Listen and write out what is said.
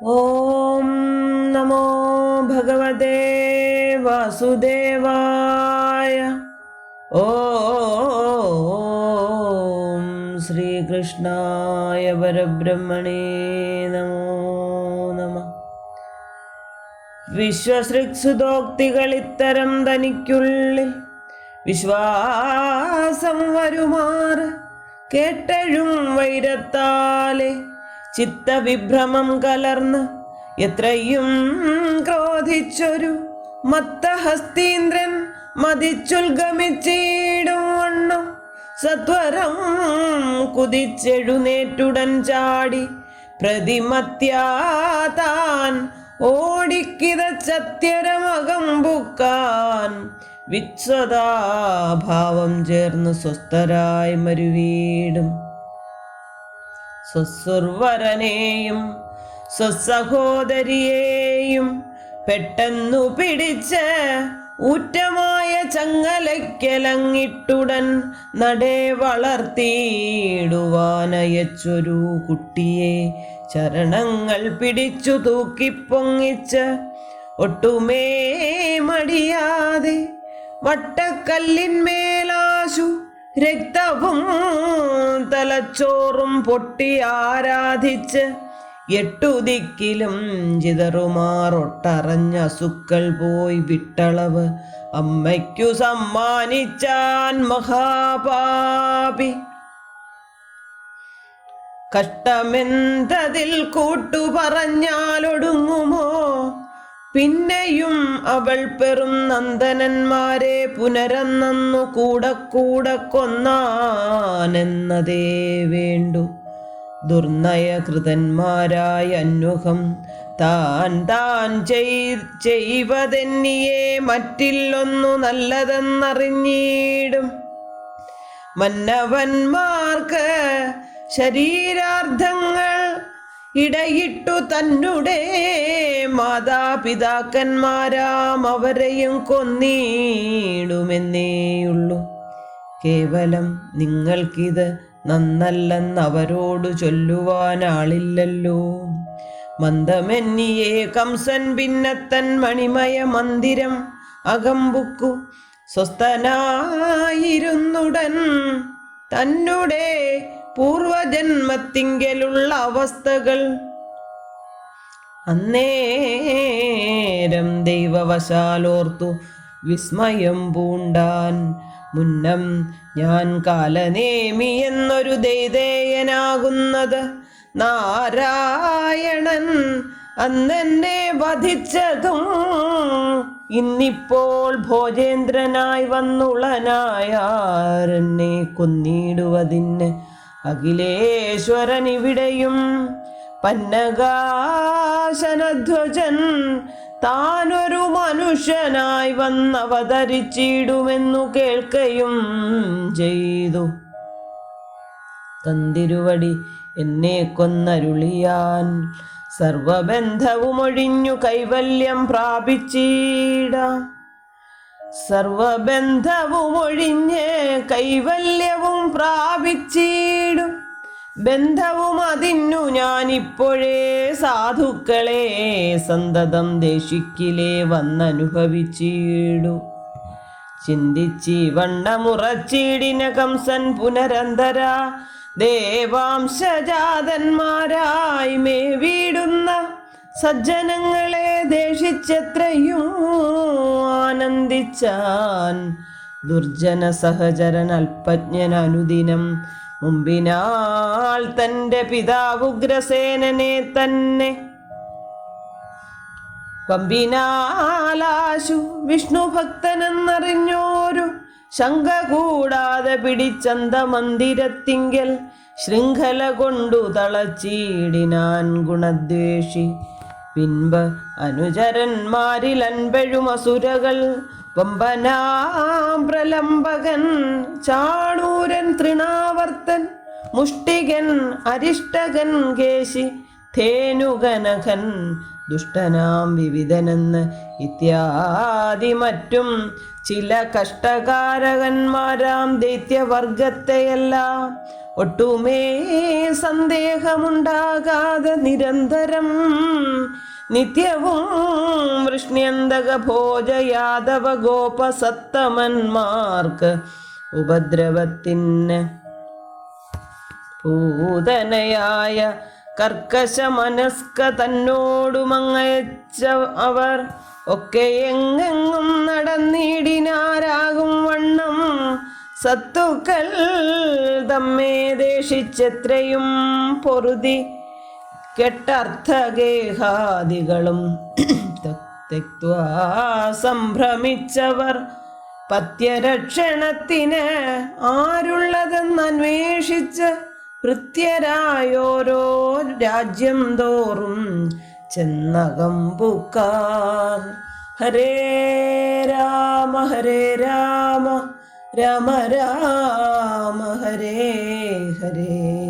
ഓം നമോ ഭഗവതേ വാസുദേവായ. ഓം ശ്രീകൃഷ്ണായ പരബ്രഹ്മണേ നമോ നമ. വിശ്വസൃക്സുതോക്തികൾ ഇത്തരം തനിക്കുള്ളിൽ വിശ്വാസം വരുമാറ് കേട്ടഴും വൈരത്താലെ. ചിത്തവിഭ്രമം കലർന്ന് എത്രയും ക്രോധിച്ചൊരു മത്തഹസ്തീന്ദ്രൻ മതിച്ചുൽഗമിച്ചിടും വണ്ണം. സത്വരം കുതിച്ചെഴുന്നേറ്റുടൻ ചാടി പ്രതിമത്യാതാൻ ഓടിക്കിതച്ചത്യരമകമ്പുക്കാൻ വിശ്വതാഭാവം ചേർന്ന് സ്വസ്ഥരായി മരുവീടും സ്വസ്സുർവരനെയും സ്വസഹോദരിയെയും പെട്ടെന്നു പിടിച്ച് ഊറ്റമായ ചങ്ങലയ്ക്കലങ്ങിട്ടുടൻ നടേ വളർത്തിയിടുവാനയച്ചൊരു കുട്ടിയെ ചരണങ്ങൾ പിടിച്ചു തൂക്കിപ്പൊങ്ങിച്ച് ഒട്ടുമേ മടിയാതെ വട്ടക്കല്ലിന്മേലാശു രക്തവും തലച്ചോറും പൊട്ടി ആരാധിച്ച് എട്ടു ദിക്കിലും ചിതറുമാറൊട്ടറഞ്ഞ അസുക്കൾ പോയി വിട്ടളവ് അമ്മയ്ക്കു സമ്മാനിച്ചാൻ മഹാപാപി. കഷ്ടമെന്തതിൽ കൂട്ടു പറഞ്ഞാലൊടുങ്ങുമോ പിന്നെയും അവൾ പെറും നന്ദനന്മാരെ പുനരന്നു കൂടെ കൂടെ കൊന്നാനെന്നതേ വേണ്ടു. ദുർനയകൃതന്മാരായ അന്വഹം താൻ താൻ ചെയ്- ചെയ്വതെന്നിയെ മറ്റില്ലൊന്നു നല്ലതെന്നറിഞ്ഞിടും. മന്നവന്മാർക്ക് ശരീരാർത്ഥങ്ങൾ ഇടയിട്ടു തന്നുടെ മാതാപിതാക്കന്മാരാം അവരെയും കൊന്നിടുമെന്നേയുള്ളൂ. കേവലം നിങ്ങൾക്കിത് നന്നല്ലെന്ന് അവരോട് ചൊല്ലുവാൻ ആളില്ലല്ലോ മന്ദമെന്നിയെ കംസൻ ഭിന്നത്തൻ മണിമയ മന്ദിരം അകമ്പുക്കു സ്വസ്ഥനായിരുന്നുടൻ. തന്നുടെ പൂർവജന്മത്തിങ്കലുള്ള അവസ്ഥകൾ. അന്നേരം ദൈവവശാലോർത്തു വിസ്മയം പൂണ്ടാൻ മുന്നം ഞാൻ കാലനേമി എന്നൊരു ദൈതേയനാകുന്നത്. നാരായണൻ അന്നെന്നെ വധിച്ചതും ഇന്നിപ്പോൾ ഭോജേന്ദ്രനായി വന്നുളനായാരെന്നെ കൊന്നിടുവതിന് അഖിലേശ്വരൻ ഇവിടെയും പന്നകാശനധ്വജൻ താനൊരു മനുഷ്യനായി വന്നവതരിച്ചിടുമെന്നു കേൾക്കയും ചെയ്തു. തന്തിരുവടി എന്നെ കൊന്നരുളിയാൻ സർവബന്ധവും ഒഴിഞ്ഞു കൈവല്യം പ്രാപിച്ചിടാം. സർവബന്ധവും ഒഴിഞ്ഞ് കൈവല്യവും പ്രാപിച്ചിടും. ബന്ധവും അതിന്നു ഞാനിപ്പോഴേ സാധുക്കളെ സന്തതം ദേശിക്കിലേ വന്നനുഭവിച്ചിടു. ചിന്തിച്ചി വണ്ണമുറച്ചിടിന കംസൻ പുനരന്തര ദേവാംശജാതന്മാരായി മേവിടുന്ന സജ്ജനങ്ങളെ ദേഷിച്ചെത്രയും ആനന്ദിച്ചാൻ ദുർജന സഹചരൻ അല്പജ്ഞൻ അനുദിനം മുമ്പിനാൽ തന്റെ പിതാവുഗ്രസേനനെ തന്നെ കമ്പിനാലാശു വിഷ്ണു ഭക്തനെന്നറിഞ്ഞോരു ശങ്ക കൂടാതെ പിടിച്ചന്ത മന്ദിരത്തിങ്കൽ ശൃംഖല കൊണ്ടു തളച്ചീടിനാൻ ഗുണദ്വേഷി പിൻപ് അനുചരന്മാരിൽ അൻപഴും അസുരകൾ. പ്രലംബകൻ ചാണൂരൻ തൃണാവർത്തൻ മുഷ്ടികൻ അരിഷ്ടകൻ കേശി ധേനുഗനഖൻ ദുഷ്ടനാം വിവിധനെന്ന് ഇത്യാദി മറ്റും. ചില കഷ്ടകാരകന്മാരാം ദൈത്യവർഗത്തെയെല്ലാം. ഒട്ടുമേ സന്ദേഹമുണ്ടാകാതെ നിരന്തരം നിത്യവും വൃഷ്ണ്യന്തക ഭോജ യാദവ ഗോപ സത്തമന്മാർക്ക് ഉപദ്രവത്തിന് പൂതനയായ കർക്കശ മനസ്ക തന്നോടുമങ്ങയച്ച അവർ ഒക്കെ എങ്ങെങ്ങും നടന്നിടിനാരാകും വണ്ണം. സത്തുക്കൾ തമ്മേ ദേഷിച്ചെത്രയും പൊറുതി കെട്ടർത്ഥഗേഹാദികളും സംഭ്രമിച്ചവർ പത്യരക്ഷണത്തിന് ആരുള്ളതെന്നന്വേഷിച്ച് കൃത്യരായോരോ രാജ്യം തോറും ചെന്നകം പൂക്കാർ. ഹരേ രാമ ഹരേ രാമ രാമ രാമ ഹരേ ഹരേ.